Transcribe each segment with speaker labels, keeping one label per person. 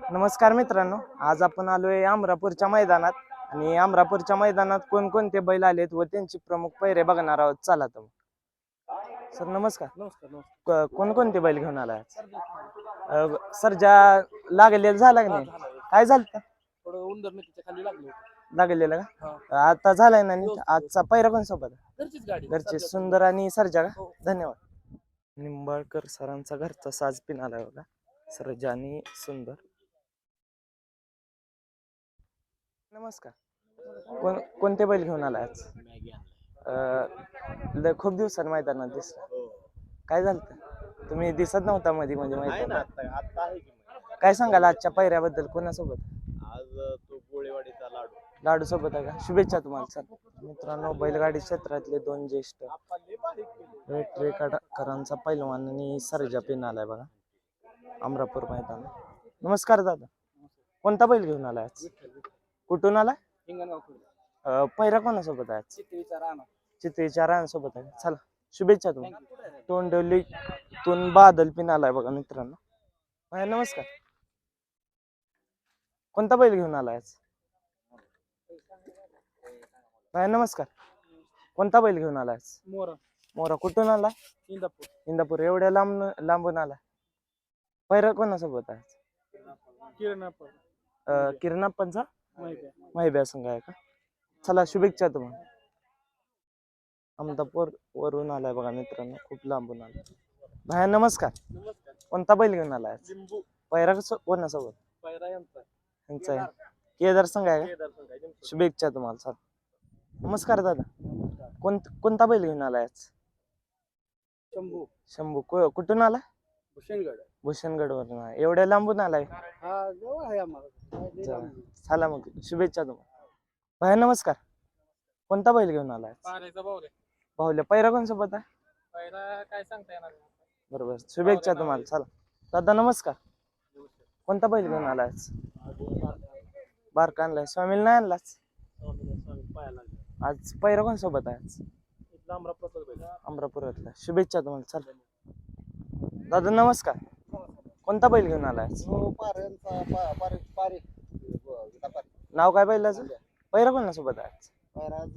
Speaker 1: नमस्कार मित्रांनो आज आपण आलोय अमरापूरच्या मैदानात. आणि अमरापूरच्या मैदानात कोणकोणते बैल आलेत व त्यांचे प्रमुख पैरे बघणार आहोत. चला तर मग. सर नमस्कार.
Speaker 2: नमस्कार नमस्कार.
Speaker 1: क- कोणकोणते बैल घेऊन आलाय आज? अ, सरजा लागलेला झाला का नाही? काय झालं?
Speaker 2: थोडं उंदर तिच्या खाली लागलो
Speaker 1: लागलेलं का? आता झालाय ना नीट? आजचा पैरा कोण सोबत
Speaker 2: घरचीच गाडी.
Speaker 1: घरचे
Speaker 2: सध्या
Speaker 1: सुंदर आणि सरजा का?
Speaker 2: हो.
Speaker 1: धन्यवाद. निंबाळकर सरांचा घरचा साज पिन आलाय बघा. सरजा आणि सुंदर. नमस्कार कोण कोणते बैल घेऊन आलाय आज. अं, लय खूप दिवसांनी मैदानात दिसला. काय झालं? तुम्ही दिसत नव्हता मध्ये म्हणजे
Speaker 2: आहे ना
Speaker 1: मैदानात
Speaker 2: आता आता आहे की मग.
Speaker 1: काय सांगाल आजच्या पैऱ्याबद्दल कोणासोबत
Speaker 2: आज तो गोळेवाडीचा लाडू
Speaker 1: लाडू सोबत आहे का शुभेच्छा तुम्हाला सर मित्रांनो बैलगाडी क्षेत्रातले दोन ज्येष्ठ
Speaker 2: आपण लय बारीक केली.
Speaker 1: रेटरेकरांचा पैलवान आणि सर्जा पिन आलाय बघा अमरापूर मैदान नमस्कार दादा कोणता बैल घेऊन आलाय आज कुठून आलाय
Speaker 2: हिंगणगाव खुर्द.
Speaker 1: अं, पैरा कोणासोबत आहे?
Speaker 2: राणा.
Speaker 1: चित्रीच्या रानासोबत आहे. चला शुभेच्छा तुम्हाला. तोंडलीतून बादल पिन आलाय बघा मित्रांनो. नमस्कार. कोणता बैल घेऊन आलाय आज? नमस्कार. कोणता बैल घेऊन आलाय आज?
Speaker 2: मोरा.
Speaker 1: मोरा कुठून आलाय?
Speaker 2: इंदापूर.
Speaker 1: इंदापूर एवढ्या लांब लांबून आलाय. पैरा कोणासोबत आहे?
Speaker 2: किरणापूर.
Speaker 1: अं, किरणाप्पांचा?
Speaker 2: माहिती आहे
Speaker 1: माहिती संघ आहे का? चला शुभेच्छा तुम्हाला. अहमदापूर वरून आलाय बघा मित्रांनो खूप लांबून आलाय. भाया नमस्कार. कोणता बैल घेऊन आलाय पैरा कसं कोणासोबत?
Speaker 2: यांचा.
Speaker 1: आहे. केदार. संघ आहे का. शुभेच्छा तुम्हाला सर नमस्कार दादा. कोण कोणता बैल घेऊन आलाय आज?
Speaker 2: शंभू.
Speaker 1: शंभू. कुठून आला
Speaker 2: भूषणगड
Speaker 1: भूषणगड वरून एवढ्या लांबून आलाय?
Speaker 2: हा जवळ आहे आम्हाला. लय
Speaker 1: जा.
Speaker 2: लांब नाही.
Speaker 1: चला मग. शुभेच्छा तुम्हाला. भाया नमस्कार. कोणता बैल घेऊन आलाय?
Speaker 2: पाण्याचा भाऊ रे.
Speaker 1: पाहुल्या पैरा कोणासोबत आहे?
Speaker 2: काय सांगता येणार नाही.
Speaker 1: बरोबर. शुभेच्छा तुम्हाला. चला. दादा नमस्कार. कोणता बैल घेऊन आलाय? बारका आणलाय. स्वामीला नाही आणलाच?
Speaker 2: स्वामी- स्वामी.
Speaker 1: आज? पैरा कोण सोबत आहे. आज. अमरापुरातला शुभेच्छा तुम्हाला. चला. दादा नमस्कार. कोणता बैल घेऊन आलाय?
Speaker 2: हो पाऱ्यांचा पा- पारे पारे. गीता पारे
Speaker 1: नाव काय बैलाचं? पैरा कोणासोबत आहे आज?
Speaker 2: महाराज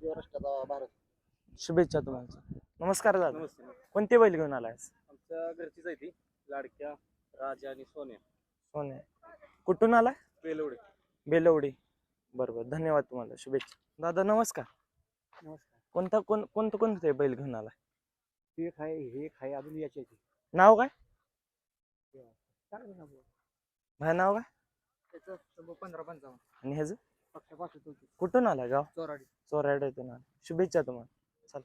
Speaker 2: देवराष्ट्राचा भारत.
Speaker 1: शुभेच्छा तुम्हाला. नमस्कार दादा.
Speaker 2: नमस्ते
Speaker 1: कोणते बैल घेऊन आलाय?
Speaker 2: आमच्या घरचीच आहे ती. लाडक्या राजा आणि सोन्या.
Speaker 1: सोने कुठून आलाय?
Speaker 2: बेलवडे.
Speaker 1: बेलवडी. बरोबर. धन्यवाद तुम्हाला. शुभेच्छा. दादा नमस्कार.
Speaker 2: नमस्कार.
Speaker 1: कोणता कोण कोणतं कोणते बैल घेऊन आलाय?
Speaker 2: हे एक आहे हे एक आहे अजून याची आहे
Speaker 1: नाव काय? भाई नाव काय?
Speaker 2: पंधरा पंचावन्न.
Speaker 1: आणि ह्याचं?
Speaker 2: फक्त पाचशे चौतीस
Speaker 1: कुठून आलाय गाव?
Speaker 2: चोराडी.
Speaker 1: चोराड येतो ना. शुभेच्छा तुम्हाला. चल.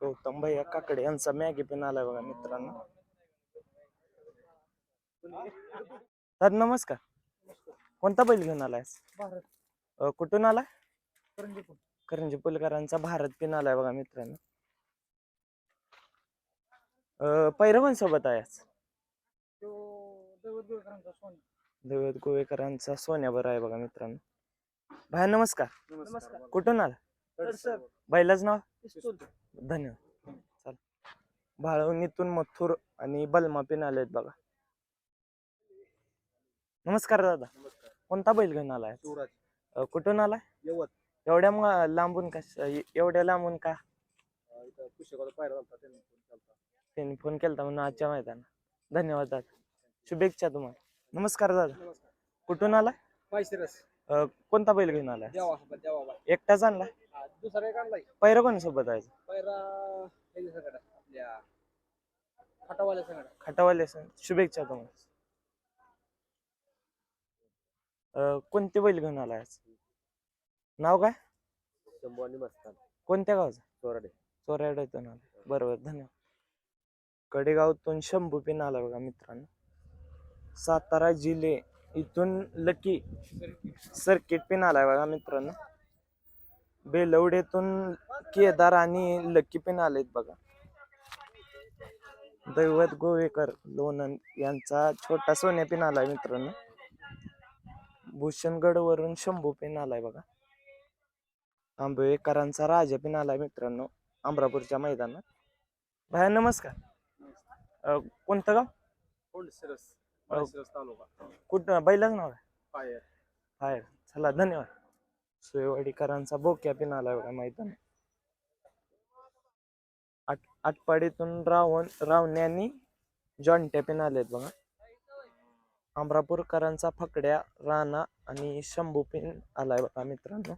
Speaker 1: गौतम भैया काकडे यांचा मॅगी पण आलाय बघा मित्रांनो. दादा नमस्कार. कोणता बैल घेऊन आलाय
Speaker 2: भारत.
Speaker 1: अं, कुठून आलाय? करंजी पुलकरांचा भारत पिन आलाय बघा मित्रांनो. अं, पैरवण सोबत आहे आज
Speaker 2: गोळकरांचा सोन्या.
Speaker 1: दैवत गोवेकरांचा सोन्यावर आहे बघा मित्रांनो. भाई नमस्कार.
Speaker 2: नमस्कार.
Speaker 1: कुठून आला?
Speaker 2: सर
Speaker 1: बैलाच नाव?
Speaker 2: पिस्तूल.
Speaker 1: धन्यवाद. चाल. भाळवणीतून मथुर आणि बलमा पिन आलेत बघा. नमस्कार दादा.
Speaker 2: नमस्कार.
Speaker 1: कोणता बैल घेऊन आलाय?
Speaker 2: शिवराज.
Speaker 1: अं, कुठून आलाय?
Speaker 2: यवत.
Speaker 1: एवढ्या म- लांबून का एवढ्या लांबून का?
Speaker 2: अं, इथं पुस्तकाचा पायरा झालता त्यांनी फोन केलता.
Speaker 1: त्यांनी फोन केलता म्हणून आजच्या मैदाना धन्यवाद दादा. शुभेच्छा तुम्हाला. नमस्कार दादा. कुठून
Speaker 2: माहिशिरस
Speaker 1: अं, कोणता बैल घेऊन आलाय
Speaker 2: देवा देवा
Speaker 1: एकटाच
Speaker 2: दुसरा एक आणलाय.
Speaker 1: पैर कोणासोबत आहे?
Speaker 2: आपल्या खटावाल्या
Speaker 1: खटावाले सर शुभेच्छा तुम्हाला. अं, कोणते बैल घेऊन आलाय आज? नाव काय?
Speaker 2: शंभू आणि मस्तान.
Speaker 1: कोणत्या गावचं?
Speaker 2: चोराडे.
Speaker 1: चोराड्यातून आलं. बरोबर धन्यवाद. कडेगावतून शंभू पिन आला बघा मित्रांनो. सातारा जिल्हे इथून लकी सर्किट पिन आलाय बघा मित्रांनो. बेलवडेतून केदार आणि लकी पिन आलेत बघा. दैवत गोवेकर लोणंद यांचा छोटा सोन्या पिन आलाय मित्रांनो. भूषणगड वरून शंभू पिन आलाय बघा. आंबेकरांचा राजा पिन आलाय मित्रांनो अमरापूरच्या मैदानात. भाया नमस्कार. कोणतं गाव?
Speaker 2: तालुका
Speaker 1: कुठं? बैलाच नाव आहे.
Speaker 2: फायर
Speaker 1: फायर चला धन्यवाद. सोयवाडीकरांचा बोक्या पिन आलाय बघा मैदान. आट आटपाडीतून रावण रावण्यांनी जॉन्ट्या पिन आलेत बघा. अमरापूरकरांचा फकड्या राणा आणि शंभू पिन आलाय बघा मित्रांनो.